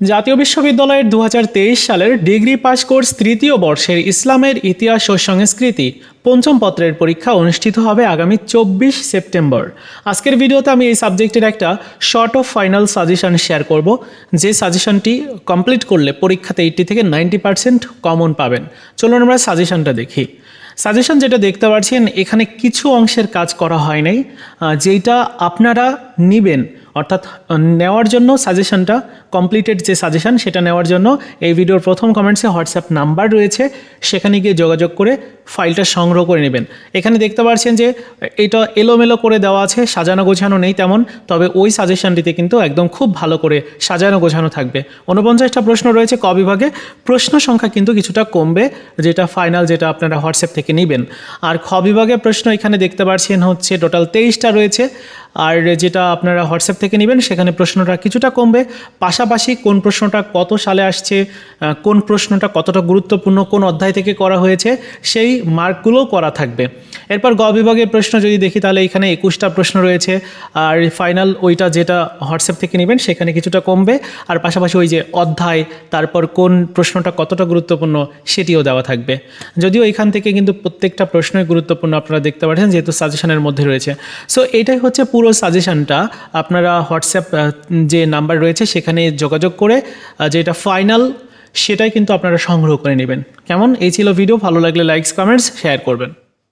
জাতীয় বিশ্ববিদ্যালয়ের দু হাজার তেইশ সালের ডিগ্রি পাস কোর্স তৃতীয় বর্ষের ইসলামের ইতিহাস ও সংস্কৃতি পঞ্চম পত্রের পরীক্ষা অনুষ্ঠিত হবে আগামী চব্বিশ সেপ্টেম্বর। আজকের ভিডিওতে আমি এই সাবজেক্টের একটা short of final suggestion share করব। যে সাজেশনটি কমপ্লিট করলে পরীক্ষাতে এইটটি থেকে নাইনটি পার্সেন্ট কমন পাবেন। চলুন আমরা সাজেশনটা দেখি। সাজেশন যেটা দেখতে পাচ্ছেন, এখানে কিছু অংশের কাজ করা হয় নাই যেটা আপনারা নেবেন। অর্থাৎ নেওয়ার জন্য সাজেশনটা কমপ্লিটেড যে সাজেশন সেটা নেওয়ার জন্য এই ভিডিওর প্রথম কমেন্টসে হোয়াটসঅ্যাপ নাম্বার রয়েছে। সেখানে গিয়ে যোগাযোগ করে ফাইলটা সংগ্রহ করে নেবেন। এখানে দেখতে পাচ্ছেন যে, এটা এলোমেলো করে দেওয়া আছে, সাজানো গোছানো নেই তেমন, তবে ওই সাজেশনটিতে কিন্তু একদম খুব ভালো করে সাজানো গোছানো থাকবে। ঊনপঞ্চাশটা প্রশ্ন রয়েছে ক বিভাগে। প্রশ্ন সংখ্যা কিন্তু কিছুটা কমবে, যেটা ফাইনাল যেটা আপনারা হোয়াটসঅ্যাপ থেকে নেবেন। আর খ বিভাগে প্রশ্ন এখানে দেখতে পাচ্ছেন হচ্ছে টোটাল তেইশটা রয়েছে। আর যেটা আপনারা হোয়াটসঅ্যাপ থেকে নেবেন, সেখানে প্রশ্নটা কিছুটা কমবে। পাশাপাশি কোন প্রশ্নটা কত সালে আসছে কোন প্রশ্নটা কতটা গুরুত্বপূর্ণ, কোন অধ্যায় থেকে করা হয়েছে, সেই মার্কগুলোও করা থাকবে। এরপর গ বিভাগের প্রশ্ন যদি দেখি, তাহলে এখানে একুশটা প্রশ্ন রয়েছে। আর ফাইনাল ওইটা যেটা হোয়াটসঅ্যাপ থেকে নেবেন, সেখানে কিছুটা কমবে। আর পাশাপাশি ওই যে অধ্যায়, তারপর কোন প্রশ্নটা কতটা গুরুত্বপূর্ণ, সেটিও দেওয়া থাকবে। যদিও এখান থেকে কিন্তু প্রত্যেকটা প্রশ্নই গুরুত্বপূর্ণ আপনারা দেখতে পাচ্ছেন, যেহেতু সাজেশনের মধ্যে রয়েছে। সো এটাই হচ্ছে পুরো সাজেশনটা আপনারা হোয়াটসঅ্যাপ যে নাম্বার রয়েছে, সেখানে যোগাযোগ করে যেটা ফাইনাল সেটাই কিন্তু আপনারা সংগ্রহ করে নেবেন। কেমন? এই ছিল ভিডিও ভালো লাগলে লাইকস কমেন্টস শেয়ার করবেন।